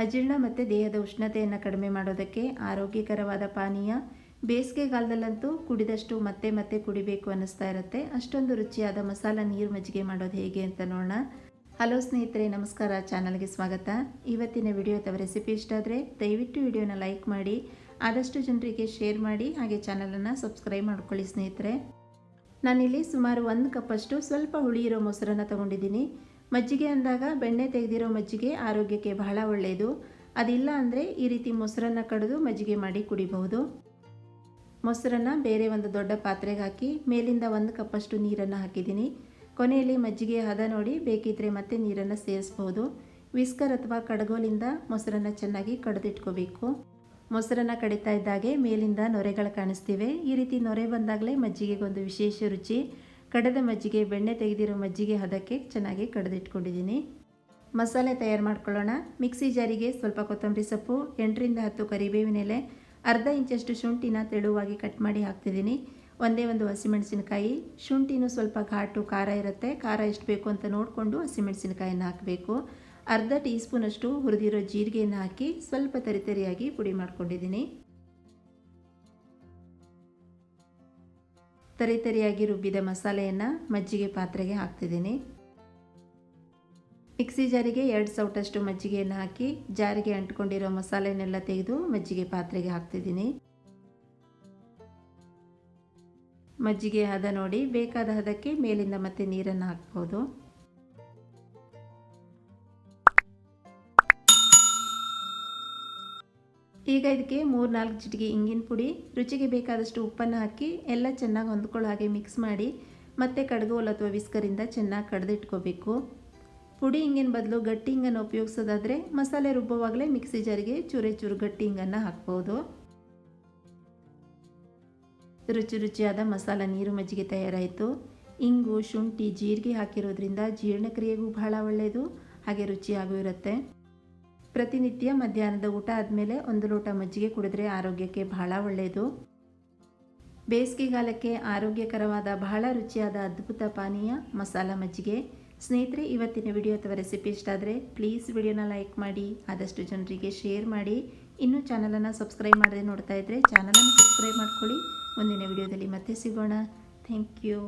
ಅಜೀರ್ಣ ಮತ್ತು ದೇಹದ ಉಷ್ಣತೆಯನ್ನು ಕಡಿಮೆ ಮಾಡೋದಕ್ಕೆ ಆರೋಗ್ಯಕರವಾದ ಪಾನೀಯ ಬೇಸಿಗೆಗಾಲದಲ್ಲಂತೂ ಕುಡಿದಷ್ಟು ಮತ್ತೆ ಮತ್ತೆ ಕುಡಿಬೇಕು ಅನ್ನಿಸ್ತಾ ಇರುತ್ತೆ. ಅಷ್ಟೊಂದು ರುಚಿಯಾದ ಮಸಾಲ ನೀರು ಮಜ್ಜಿಗೆ ಮಾಡೋದು ಹೇಗೆ ಅಂತ ನೋಡೋಣ. ಹಲೋ ಸ್ನೇಹಿತರೆ, ನಮಸ್ಕಾರ. ಚಾನಲ್ಗೆ ಸ್ವಾಗತ. ಇವತ್ತಿನ ವಿಡಿಯೋ ತವ ರೆಸಿಪಿ ಇಷ್ಟ ಆದರೆ ದಯವಿಟ್ಟು ವಿಡಿಯೋನ ಲೈಕ್ ಮಾಡಿ, ಆದಷ್ಟು ಜನರಿಗೆ ಶೇರ್ ಮಾಡಿ, ಹಾಗೆ ಚಾನಲನ್ನು ಸಬ್ಸ್ಕ್ರೈಬ್ ಮಾಡ್ಕೊಳ್ಳಿ ಸ್ನೇಹಿತರೆ. ನಾನಿಲ್ಲಿ ಸುಮಾರು ಒಂದು ಕಪ್ಪಷ್ಟು ಸ್ವಲ್ಪ ಹುಳಿ ಇರೋ ಮೊಸರನ್ನು ತಗೊಂಡಿದ್ದೀನಿ. ಮಜ್ಜಿಗೆ ಅಂದಾಗ ಬೆಣ್ಣೆ ತೆಗೆದಿರೋ ಮಜ್ಜಿಗೆ ಆರೋಗ್ಯಕ್ಕೆ ಬಹಳ ಒಳ್ಳೆಯದು. ಅದಿಲ್ಲ ಅಂದರೆ ಈ ರೀತಿ ಮೊಸರನ್ನು ಕಡಿದು ಮಜ್ಜಿಗೆ ಮಾಡಿ ಕುಡಿಬಹುದು. ಮೊಸರನ್ನು ಬೇರೆ ಒಂದು ದೊಡ್ಡ ಪಾತ್ರೆಗೆ ಹಾಕಿ ಮೇಲಿಂದ ಒಂದು ಕಪ್ಪಷ್ಟು ನೀರನ್ನು ಹಾಕಿದ್ದೀನಿ. ಕೊನೆಯಲ್ಲಿ ಮಜ್ಜಿಗೆ ಹದ ನೋಡಿ ಬೇಕಿದ್ರೆ ಮತ್ತೆ ನೀರನ್ನು ಸೇರಿಸ್ಬೋದು ವಿಸ್ಕರ್ ಅಥವಾ ಕಡಗೋಲಿಂದ ಮೊಸರನ್ನು ಚೆನ್ನಾಗಿ ಕಡಿದಿಟ್ಕೋಬೇಕು. ಮೊಸರನ್ನು ಕಡಿತಾ ಇದ್ದಾಗೆ ಮೇಲಿಂದ ನೊರೆಗಳು ಕಾಣಿಸ್ತಿವೆ. ಈ ರೀತಿ ನೊರೆ ಬಂದಾಗಲೇ ಮಜ್ಜಿಗೆಗೊಂದು ವಿಶೇಷ ರುಚಿ. ಕಡದ ಮಜ್ಜಿಗೆ, ಬೆಣ್ಣೆ ತೆಗೆದಿರೋ ಮಜ್ಜಿಗೆ ಹದಕ್ಕೆ ಚೆನ್ನಾಗಿ ಕಡಿದಿಟ್ಕೊಂಡಿದ್ದೀನಿ. ಮಸಾಲೆ ತಯಾರು ಮಾಡ್ಕೊಳ್ಳೋಣ. ಮಿಕ್ಸಿ ಜಾರಿಗೆ ಸ್ವಲ್ಪ ಕೊತ್ತಂಬರಿ ಸೊಪ್ಪು, ಎಂಟರಿಂದ ಹತ್ತು ಕರಿಬೇವಿನ ಎಲೆ, ಅರ್ಧ ಇಂಚಷ್ಟು ಶುಂಠಿನ ತೆಳುವಾಗಿ ಕಟ್ ಮಾಡಿ ಹಾಕ್ತಿದ್ದೀನಿ. ಒಂದೇ ಒಂದು ಹಸಿಮೆಣಸಿನಕಾಯಿ. ಶುಂಠಿನೂ ಸ್ವಲ್ಪ ಘಾಟು ಖಾರ ಇರುತ್ತೆ. ಖಾರ ಎಷ್ಟು ಬೇಕು ಅಂತ ನೋಡಿಕೊಂಡು ಹಸಿಮೆಣಸಿನಕಾಯಿನ ಹಾಕಬೇಕು. ಅರ್ಧ ಟೀ ಸ್ಪೂನಷ್ಟು ಹುರಿದಿರೋ ಜೀರಿಗೆಯನ್ನು ಹಾಕಿ ಸ್ವಲ್ಪ ತರಿತರಿಯಾಗಿ ಪುಡಿ ಮಾಡ್ಕೊಂಡಿದ್ದೀನಿ. ತರಿತರಿಯಾಗಿ ರುಬ್ಬಿದ ಮಸಾಲೆಯನ್ನು ಮಜ್ಜಿಗೆ ಪಾತ್ರೆಗೆ ಹಾಕ್ತಿದ್ದೀನಿ. ಮಿಕ್ಸಿ ಜಾರಿಗೆ ಎರಡು ಸೌಟಷ್ಟು ಮಜ್ಜಿಗೆಯನ್ನು ಹಾಕಿ ಜಾರಿಗೆ ಅಂಟ್ಕೊಂಡಿರೋ ಮಸಾಲೆನೆಲ್ಲ ತೆಗೆದು ಮಜ್ಜಿಗೆ ಪಾತ್ರೆಗೆ ಹಾಕ್ತಿದ್ದೀನಿ. ಮಜ್ಜಿಗೆ ಹದ ನೋಡಿ ಬೇಕಾದ ಹದಕ್ಕೆ ಮೇಲಿಂದ ಮತ್ತೆ ನೀರನ್ನು ಹಾಕ್ಬೋದು. ಈಗ ಇದಕ್ಕೆ ಮೂರು ನಾಲ್ಕು ಚಿಟಿಕೆ ಇಂಗಿನ ಪುಡಿ, ರುಚಿಗೆ ಬೇಕಾದಷ್ಟು ಉಪ್ಪನ್ನು ಹಾಕಿ ಎಲ್ಲ ಚೆನ್ನಾಗಿ ಹೊಂದ್ಕೊಳ್ಳೋ ಹಾಗೆ ಮಿಕ್ಸ್ ಮಾಡಿ ಮತ್ತೆ ಕಡ್ಗೋಲ್ ಅಥವಾ ವಿಸ್ಕರಿಂದ ಚೆನ್ನಾಗಿ ಕಡ್ದಿಟ್ಕೋಬೇಕು. ಪುಡಿ ಇಂಗಿನ ಬದಲು ಗಟ್ಟಿ ಇಂಗನ್ನು ಉಪಯೋಗಿಸೋದಾದರೆ ಮಸಾಲೆ ರುಬ್ಬುವಾಗಲೇ ಮಿಕ್ಸಿ ಜಾರಿಗೆ ಚೂರೆ ಚೂರು ಗಟ್ಟಿ ಇಂಗನ್ನು ಹಾಕ್ಬೋದು. ರುಚಿ ರುಚಿಯಾದ ಮಸಾಲ ನೀರು ಮಜ್ಜಿಗೆ ತಯಾರಾಯಿತು. ಇಂಗು, ಶುಂಠಿ, ಜೀರಿಗೆ ಹಾಕಿರೋದ್ರಿಂದ ಜೀರ್ಣಕ್ರಿಯೆಗೂ ಬಹಳ ಒಳ್ಳೆಯದು ಹಾಗೆ ರುಚಿಯಾಗೂ ಇರುತ್ತೆ. ಪ್ರತಿನಿತ್ಯ ಮಧ್ಯಾಹ್ನದ ಊಟ ಆದಮೇಲೆ ಒಂದು ಲೋಟ ಮಜ್ಜಿಗೆ ಕುಡಿದ್ರೆ ಆರೋಗ್ಯಕ್ಕೆ ಬಹಳ ಒಳ್ಳೆಯದು ಬೇಸಿಗೆಗಾಲಕ್ಕೆ ಆರೋಗ್ಯಕರವಾದ ಬಹಳ ರುಚಿಯಾದ ಅದ್ಭುತ ಪಾನೀಯ, ಮಸಾಲ ಮಜ್ಜಿಗೆ. ಸ್ನೇಹಿತರೆ, ಇವತ್ತಿನ ವಿಡಿಯೋ ಅಥವಾ ರೆಸಿಪಿ ಇಷ್ಟ ಆದರೆ ಪ್ಲೀಸ್ ವಿಡಿಯೋನ ಲೈಕ್ ಮಾಡಿ, ಆದಷ್ಟು ಜನರಿಗೆ ಶೇರ್ ಮಾಡಿ. ಇನ್ನೂ ಚಾನಲನ್ನು ಸಬ್ಸ್ಕ್ರೈಬ್ ಮಾಡದೆ ನೋಡ್ತಾ ಇದ್ದರೆ ಚಾನಲನ್ನು ಸಬ್ಸ್ಕ್ರೈಬ್ ಮಾಡ್ಕೊಳ್ಳಿ. ಮುಂದಿನ ವಿಡಿಯೋದಲ್ಲಿ ಮತ್ತೆ ಸಿಗೋಣ. Thank you